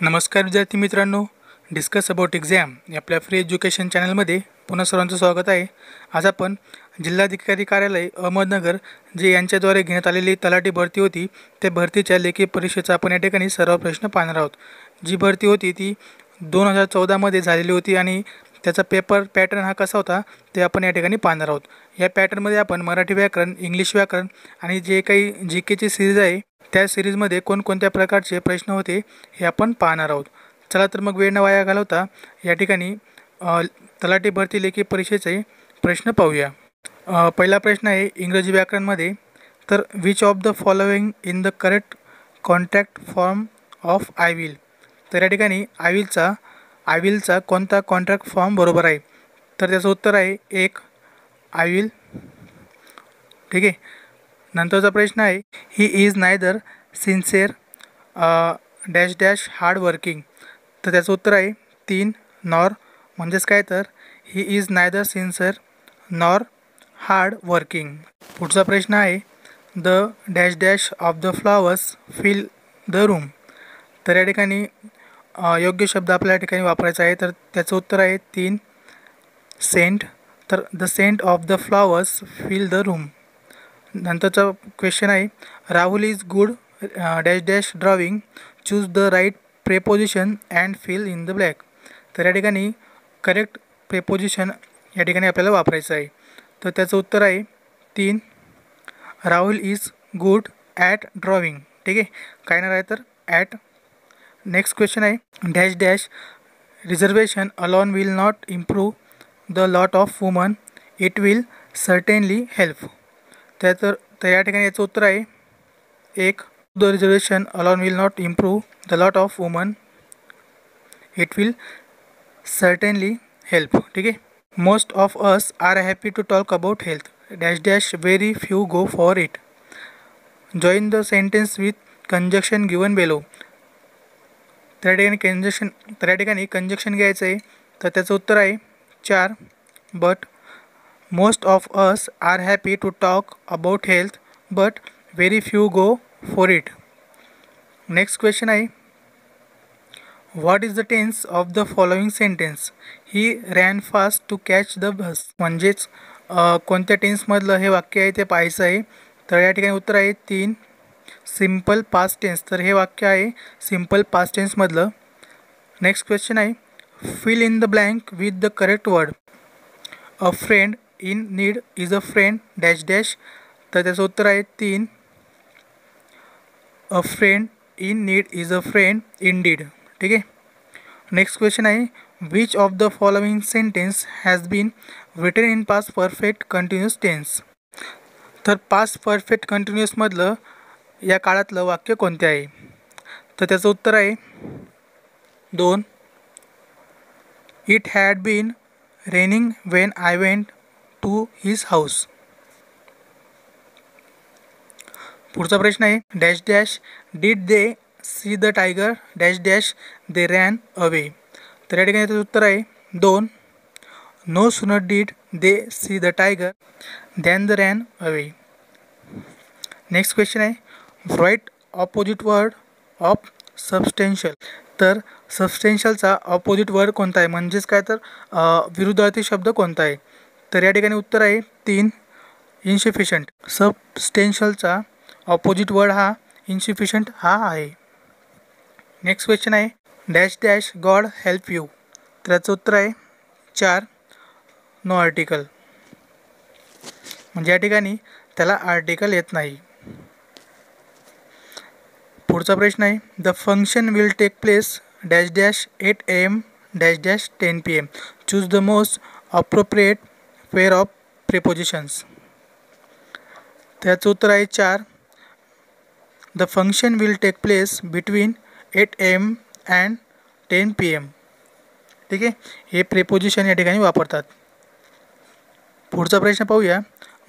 नमस्कार विद्यार्थी मित्रांनो. डिस्कस अबाउट एक्झाम या आपल्या फ्री एज्युकेशन चॅनलमध्ये पुन्हा सर्वांचं स्वागत आहे. आज आपण जिल्हाधिकारी कार्यालय अहमदनगर जे यांच्याद्वारे घेण्यात आलेली तलाठी भरती होती त्या भरतीच्या लेखी परीक्षेचा आपण या ठिकाणी सर्व प्रश्न पाहणार आहोत. जी भरती होती ती दोन हजार चौदामध्ये झालेली होती आणि त्याचा पेपर पॅटर्न हा कसा होता ते आपण या ठिकाणी पाहणार आहोत. या पॅटर्नमध्ये आपण मराठी व्याकरण इंग्लिश व्याकरण आणि जे काही जी केची सिरीज आहे त्या सिरीजमध्ये कोणकोणत्या प्रकारचे प्रश्न होते हे आपण पाहणार आहोत. चला तर मग वेळ न वाया घालवता या ठिकाणी तलाठी भरती लेखी परीक्षेचे प्रश्न पाहूया. पहिला प्रश्न आहे इंग्रजी व्याकरणमध्ये तर which of the following in the correct contact form of I will तर या ठिकाणी आय विलचा आय विलचा कोणता कॉन्ट्रॅक्ट फॉर्म बरोबर आहे? तर त्याचं उत्तर आहे एक आय विल ठीक आहे? नंतरचा प्रश्न आहे he is neither sincere dash dash hard working. तर त्याचं उत्तर आहे तीन नॉर. म्हणजेच काय तर he is neither sincere nor hard working. पुढचा प्रश्न आहे the dash dash of the flowers fill the room. तर या ठिकाणी योग्य शब्द आपल्या या ठिकाणी वापरायचा आहे. तर त्याचं उत्तर आहे तीन सेंट. तर the scent of the flowers fill the room. नंतरचा क्वेश्चन आहे Rahul is good dash dash drawing choose the right preposition and fill in the blank तर या ठिकाणी करेक्ट प्रेपोजिशन या ठिकाणी आपल्याला वापरायचं आहे. तर त्याचं उत्तर आहे तीन. Rahul is good at drawing ठीक आहे? काय नाही आहे तर? ॲट नेक्स्ट क्वेश्चन आहे. Dash dash reservation alone will not improve the lot of woman it will certainly help त्या तर तर या ठिकाणी याचं उत्तर आहे एक. The reservation alone will not improve the lot of woman it will certainly help ठीक आहे most of us are happy to talk about health dash dash very few go for it join the sentence with conjunction given below त्या ठिकाणी conjunction तर या ठिकाणी conjunction घ्यायचं आहे. तर त्याचं उत्तर आहे चार. But most of us are happy to talk about health but very few go for it next question आहे what is the tense of the following sentence he ran fast to catch the bus म्हणजेच कोणत्या टेन्समधलं हे वाक्य आहे ते पाहायचं आहे. तर या ठिकाणी उत्तर आहे तीन. सिंपल पास्ट टेन्स तर हे वाक्य आहे सिंपल पास्ट टेन्समधलं नेक्स्ट क्वेश्चन आहे. Fill in the blank with the correct word a friend in need is a friend dash dash तर त्याचं उत्तर आहे तीन. A friend in need is a friend indeed ठीक आहे? नेक्स्ट क्वेश्चन आहे which of the following sentence has been written in past perfect continuous tense तर past perfect कंटिन्युअसमधलं या काळातलं वाक्य कोणते आहे? तर त्याचं उत्तर आहे दोन. It had been raining when I went to his house पुढचा प्रश्न आहे dash dash did they see the tiger dash dash they ran away. तर या ठिकाणी त्याचं उत्तर आहे दोन. No sooner did they see the tiger than the ran away. Next question आहे write opposite word of substantial. तर सबस्टेन्शियलचा ऑपोजिट वर्ड कोणता आहे? म्हणजेच काय तर विरुद्धार्थी शब्द कोणता आहे? तर या ठिकाणी उत्तर आहे तीन. इन्सिफिशंट सबस्टेन्शियलचा ऑपोजिट वर्ड हा इन्सिफिशंट हा आहे. नेक्स्ट क्वेश्चन आहे dash dash God help you त्याचं उत्तर आहे चार नो आर्टिकल म्हणजे या ठिकाणी त्याला आर्टिकल येत नाही. पुढचा प्रश्न आहे the function will take place dash dash eight A M dash dash ten P M choose the most appropriate pair of prepositions त्याचं उत्तर आहे चार the function will take place between eight M and ten P M ठीक आहे? हे preposition या ठिकाणी वापरतात. पुढचा प्रश्न पाहूया.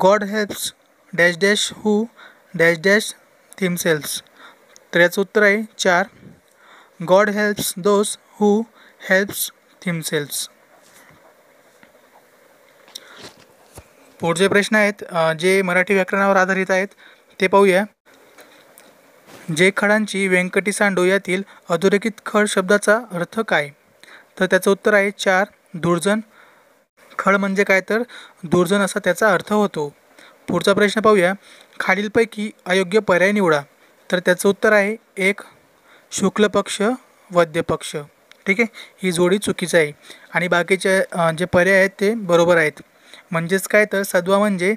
God helps dash dash who dash dash themselves तर याचं उत्तर आहे चार. God helps those who helps themselves पुढचे प्रश्न आहेत जे मराठी व्याकरणावर आधारित आहेत ते पाहूया. जे खडांची व्यंकटी सांडो यातील अधोरेखित खड शब्दाचा अर्थ काय? तर त्याचं उत्तर आहे चार दुर्जन. खळ म्हणजे काय? तर दुर्जन असा त्याचा अर्थ होतो. पुढचा प्रश्न पाहूया. खालीलपैकी अयोग्य पर्याय निवडा. तर त्याचं उत्तर आहे एक शुक्ल पक्ष वद्य पक्ष. ठीक आहे? ही जोडी चुकीचं आहे. आणि बाकीचे जे पर्याय आहेत ते बरोबर आहेत. म्हणजेच काय? तर सद्वा म्हणजे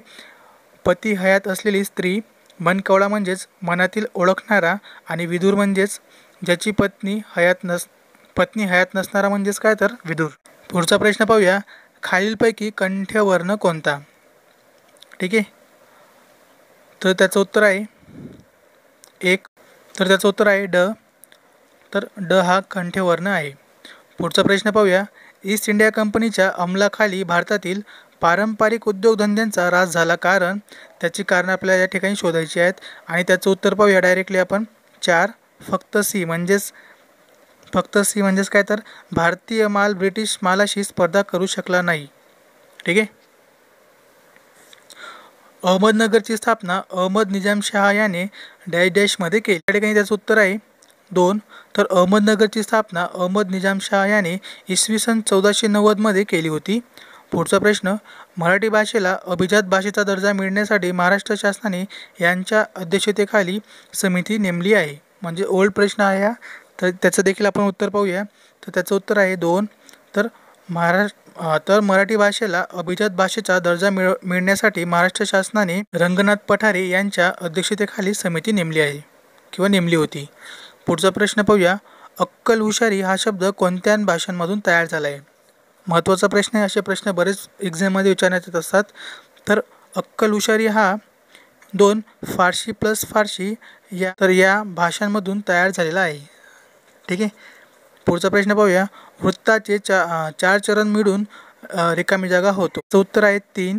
पती हयात असलेली स्त्री मनकवळा म्हणजेच मनातील ओळखणारा आणि विदूर म्हणजेच ज्याची पत्नी हयात नस पत्नी हयात नसणारा म्हणजेच काय तर विदूर. पुढचा प्रश्न पाहूया. खालीलपैकी कंठ्यवर्ण कोणता? ठीक आहे. तर त्याचं उत्तर आहे. एक. तर त्याचं उत्तर आहे ड. तर ड हा कंठ्यवर्ण आहे. पुढचा प्रश्न पाहूया. ईस्ट इंडिया कंपनीच्या अंमलाखाली भारतातील पारंपरिक उद्योगधंद्यांचा ऱ्हास झाला कारण त्याची कारणं आपल्याला या ठिकाणी शोधायची आहेत. आणि त्याचं उत्तर पाहूया डायरेक्टली आपण. चार फक्त सी म्हणजेच फक्त सी म्हणजेच काय तर? भारतीय माल ब्रिटिश मालाशी स्पर्धा करू शकला नाही. ठीक आहे? अहमदनगरची स्थापना अहमद निजामशहा याने डॅश डॅशमध्ये केली. त्या ठिकाणी त्याचं उत्तर आहे. दोन तर अहमदनगरची स्थापना अहमद निजामशहा याने इसवी सन चौदाशे नव्वदमध्ये केली होती. पुढचा प्रश्न मराठी भाषेला अभिजात भाषेचा दर्जा मिळण्यासाठी महाराष्ट्र शासनाने यांच्या अध्यक्षतेखाली समिती नेमली आहे. म्हणजे ओल्ड प्रश्न आहे हा. तर त्याचं देखील आपण उत्तर पाहूया. तर त्याचं उत्तर आहे दोन. तर महाराष्ट्र तर मराठी भाषेला अभिजात भाषेचा दर्जा मिळ मिळण्यासाठी महाराष्ट्र शासनाने रंगनाथ पठारे यांच्या अध्यक्षतेखाली समिती नेमली आहे. किंवा नेमली होती. पुढचा प्रश्न पाहूया. अक्कल हुशारी हा शब्द कोणत्या भाषांमधून तयार झाला आहे महत्त्वाचा प्रश्न आहे. असे प्रश्न बरेच एक्झाममध्ये विचारण्यात येत असतात. तर अक्कल हुशारी हा दोन फारशी प्लस फारशी या तर या भाषांमधून तयार झालेला आहे. ठीक आहे? पुढचा प्रश्न पाहूया. वृत्ताचे चा चार चरण मिळून रिकामी जागा होतो. उत्तर आहे तीन.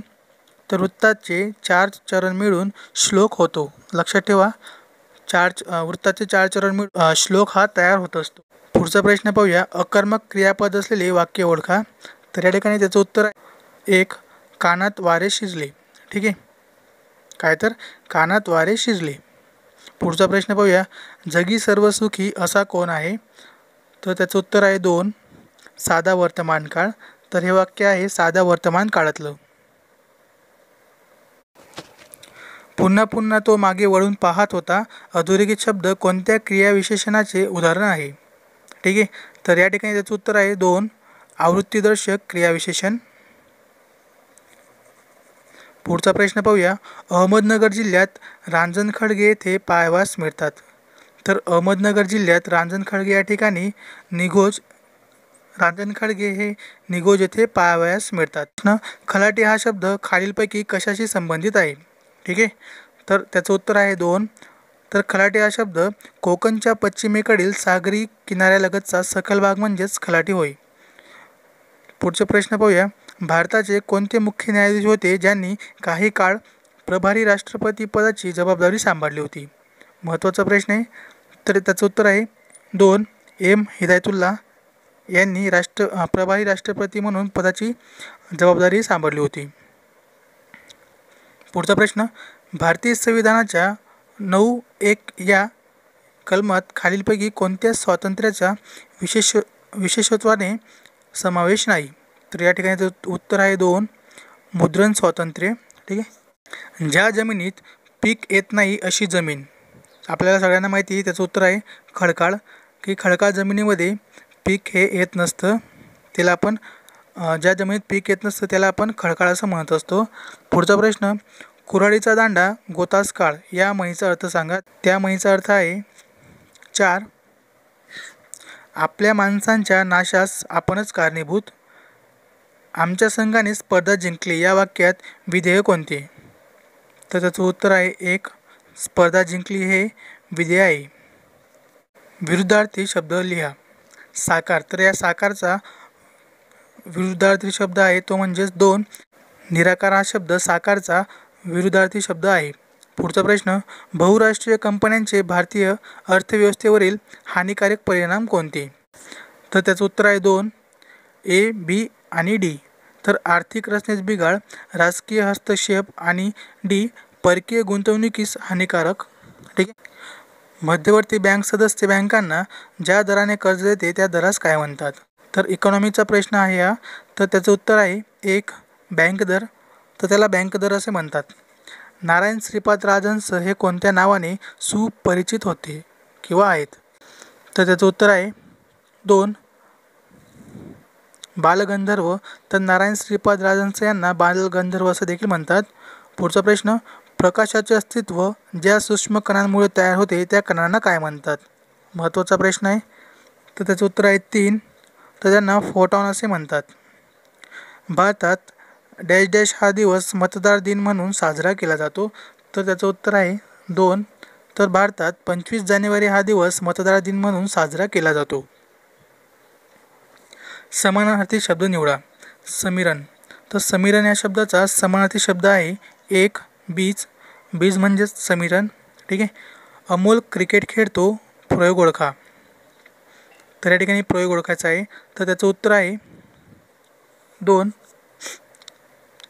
तर वृत्ताचे चार चरण मिळून श्लोक होतो. लक्षात ठेवा. चार वृत्ताचे चार चरण मिळून श्लोक हा तयार होत असतो. पुढचा प्रश्न पाहूया. अकर्मक क्रियापद असलेले वाक्य ओळखा. तर या ठिकाणी त्याचं उत्तर आहे. एक कानात वारे शिजले. ठीक आहे? काय तर? कानात वारे शिजले. पुढचा प्रश्न पाहूया. जगी सर्व सुखी असा कोण आहे? तर त्याचं उत्तर आहे दोन साधा वर्तमान काळ. तर हे वाक्य आहे साधा वर्तमान काळातलं. पुन्हा पुन्हा तो मागे वळून पाहत होता. अधोरेखित शब्द कोणत्या क्रियाविशेषणाचे उदाहरण आहे? ठीक आहे तर या ठिकाणी त्याचं उत्तर आहे दोन. आवृत्तीदर्शक क्रियाविशेषण. पुढचा प्रश्न पाहूया. अहमदनगर जिल्ह्यात रांजणखडगे येथे पायवास मिळतात. तर अहमदनगर जिल्ह्यात रांजणखडगे या ठिकाणी निघोज रांजणखडगे हे निघोज येथे पायवास मिळतात. न खलाटी हा शब्द खालीलपैकी कशाशी संबंधित आहे? ठीक आहे. तर त्याचं उत्तर आहे दोन. तर खलाटी हा शब्द कोकणच्या पश्चिमेकडील सागरी किनाऱ्यालगतचा सखल भाग म्हणजेच खलाटी होय. पुढचे प्रश्न पाहूया. भारताचे कोणते मुख्य न्यायाधीश होते ज्यांनी काही काळ प्रभारी राष्ट्रपती पदाची जबाबदारी सांभाळली होती? महत्त्वाचा प्रश्न आहे. तर त्याचं उत्तर आहे. दोन एम. हिदायतुल्ला यांनी राष्ट्र प्रभारी राष्ट्रपती म्हणून पदाची जबाबदारी सांभाळली होती. पुढचा प्रश्न भारतीय संविधानाच्या नऊ एक या कलमात खालीलपैकी कोणत्या स्वातंत्र्याचा विशेष विशेषत्वाने समावेश नाही? तर या ठिकाणी उत्तर आहे दोन मुद्रण स्वातंत्र्य ठीक आहे? ज्या जमिनीत पीक येत नाही अशी जमीन. आपल्याला सगळ्यांना माहिती आहे त्याचं उत्तर आहे खडकाळ. की खडकाळ जमिनीमध्ये पीक हे येत नसतं त्याला आपण ज्या जमिनीत पीक येत नसतं त्याला आपण खडकाळ असं म्हणत असतो. पुढचा प्रश्न कुऱ्हाडीचा दांडा गोतास काळ या म्हणीचा अर्थ सांगा. त्या म्हणीचा अर्थ आहे चार आपल्या माणसांच्या नाशास आपणच कारणीभूत. आमच्या संघाने स्पर्धा जिंकली. या वाक्यात विधेय कोणते? तर त्याचं उत्तर आहे एक स्पर्धा जिंकली हे विधेय आहे. विरुद्धार्थी शब्द लिहा. साकार. तर या साकारचा विरुद्धार्थी शब्द आहे तो म्हणजेच दोन. निराकार हा शब्द साकारचा विरुद्धार्थी शब्द आहे. पुढचा प्रश्न बहुराष्ट्रीय कंपन्यांचे भारतीय अर्थव्यवस्थेवरील हानिकारक परिणाम कोणते? तर त्याचं उत्तर आहे दोन ए बी आणि डी. तर आर्थिक रचनेस बिघाड राजकीय हस्तक्षेप आणि डी परकीय गुंतवणुकीस हानिकारक. ठीक आहे? मध्यवर्ती बँक सदस्य बँकांना ज्या दराने कर्ज देते त्या दरास काय म्हणतात? तर इकॉनॉमीचा प्रश्न आहे हा. तर त्याचं उत्तर आहे एक बँक दर. तर त्याला बँक दर असे म्हणतात. नारायण श्रीपाद राजहंस हे कोणत्या नावाने सुपरिचित होते किंवा आहेत? तर त्याचं उत्तर आहे दोन. बालगंधर्व. तर नारायण श्रीपाद राजहंस यांना बालगंधर्व असं देखील म्हणतात. पुढचा प्रश्न प्रकाशाचे अस्तित्व ज्या सूक्ष्म कणांमुळे तयार होते त्या कणांना काय म्हणतात? महत्त्वाचा प्रश्न आहे. तर त्याचं उत्तर आहे तीन. तर त्यांना फोटॉन असे म्हणतात. भारतात डॅश डॅश हा दिवस मतदार दिन म्हणून साजरा केला जातो. तर त्याचं उत्तर आहे दोन. तर भारतात पंचवीस जानेवारी हा दिवस मतदार दिन म्हणून साजरा केला जातो. समानार्थी शब्द निवडा. समीरण. तर समीरण या शब्दाचा समानार्थी शब्द आहे एक बीज बीज म्हणजेच समीरण. ठीक आहे? अमोल क्रिकेट खेळतो प्रयोग ओळखा. तर या ठिकाणी प्रयोग ओळखायचा आहे. तर त्याचं उत्तर आहे दोन.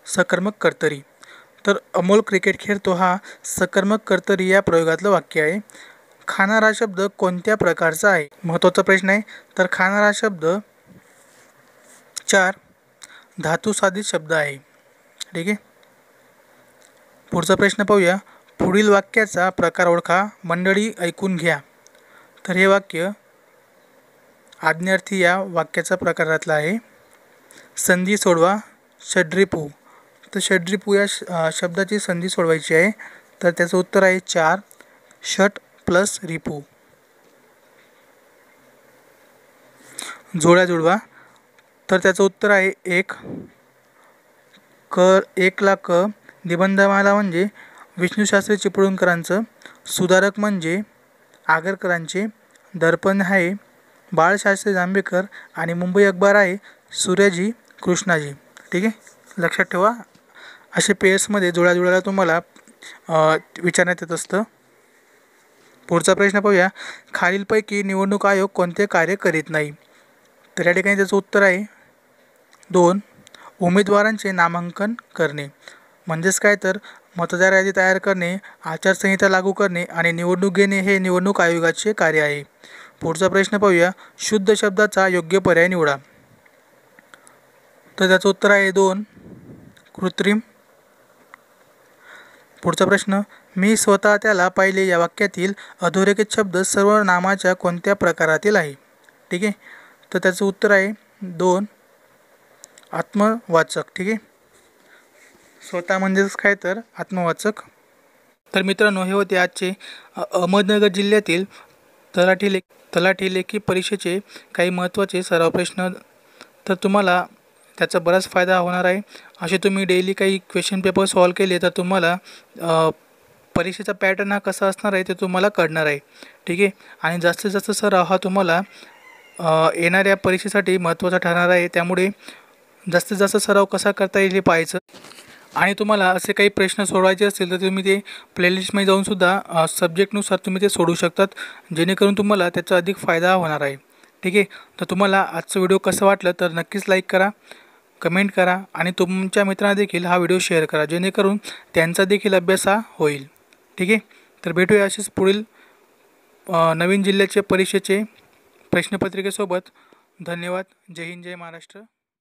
सकर्मक कर्तरी. तर अमोल क्रिकेट खेळतो हा सकर्मक कर्तरी या प्रयोगातलं वाक्य आहे. खाणारा शब्द कोणत्या प्रकारचा आहे? महत्त्वाचा प्रश्न आहे. तर खाणारा शब्द चार धातुसाधित शब्द आहे. ठीक आहे? पुढचा प्रश्न पाहूया. पुढील वाक्याचा प्रकार ओळखा. मंडळी ऐकून घ्या. तर हे वाक्य आज्ञार्थी या वाक्याचा प्रकारातला आहे. संधी सोडवा. षड्रिपू. तर षड्रिपू या श शब्दाची संधी सोडवायची आहे. तर त्याचं उत्तर आहे चार. षट प्लस रिपू. जोड्या जुळवा तर त्याचं उत्तर आहे एक. क एकला क निबंधमाला म्हणजे विष्णूशास्त्री चिपळूणकरांचं. सुधारक म्हणजे आगरकरांचे. दर्पण आहे बाळशास्त्री जांभेकर. आणि मुंबई अखबार आहे सूर्याजी कृष्णाजी. ठीक आहे? लक्षात ठेवा. असे पेयर्समध्ये जुळाजुळाला तुम्हाला विचारण्यात येत असतं. पुढचा प्रश्न पाहूया. खालीलपैकी निवडणूक आयोग कोणते कार्य करीत नाही? तर या ठिकाणी त्याचं उत्तर आहे. दोन उमेदवारांचे नामांकन करणे. म्हणजेच काय तर? मतदार यादी तयार करणे आचारसंहिता लागू करणे आणि निवडणूक घेणे हे निवडणूक आयोगाचे कार्य आहे. पुढचा प्रश्न पाहूया. शुद्ध शब्दाचा योग्य पर्याय निवडा. तर त्याचं उत्तर आहे दोन कृत्रिम पुढचा प्रश्न मी स्वतः त्याला पाहिले या वाक्यातील अधोरेखित शब्द सर्व नामाच्या कोणत्या प्रकारातील आहे? ठीक आहे? तर त्याचं उत्तर आहे दोन आत्मवाचक. ठीक आहे? स्वतः म्हणजेच काय तर? आत्मवाचक. तर मित्रांनो हे होते आजचे अहमदनगर जिल्ह्यातील तलाठी लेख तलाठी लेखी परीक्षेचे काही महत्त्वाचे सराव प्रश्न. तर तुम्हाला त्याचा बराच फायदा होणार आहे. असे तुम्ही डेली काही क्वेश्चन पेपर सॉल्व केले तर तुम्हाला परीक्षेचा पॅटर्न हा कसा असणार आहे ते तुम्हाला कळणार आहे. ठीक आहे? आणि जास्तीत जास्त सराव हा तुम्हाला येणाऱ्या परीक्षेसाठी महत्त्वाचा ठरणार आहे. त्यामुळे जास्तीत जास्त सराव कसा करता येईल हे पाहायचं. आणि तुम्हाला असे काही प्रश्न सोडवायचे असतील तर तुम्ही ते प्लेलिस्टमध्ये जाऊनसुद्धा सब्जेक्टनुसार तुम्ही ते सोडू शकतात. जेणेकरून तुम्हाला त्याचा अधिक फायदा होणार आहे. ठीक आहे? तर तुम्हाला आजचं व्हिडिओ कसं वाटलं तर नक्कीच लाईक करा. कमेंट करा आणि तुमच्या मित्रांना देखील हा व्हिडिओ शेअर करा जेणेकरून त्यांचा देखील अभ्यास हा होईल. ठीक आहे? तर भेटूया असेच पुढील नवीन जिल्ह्याचे परीक्षेचे प्रश्नपत्रिकेसोबत. धन्यवाद. जय हिंद जय महाराष्ट्र.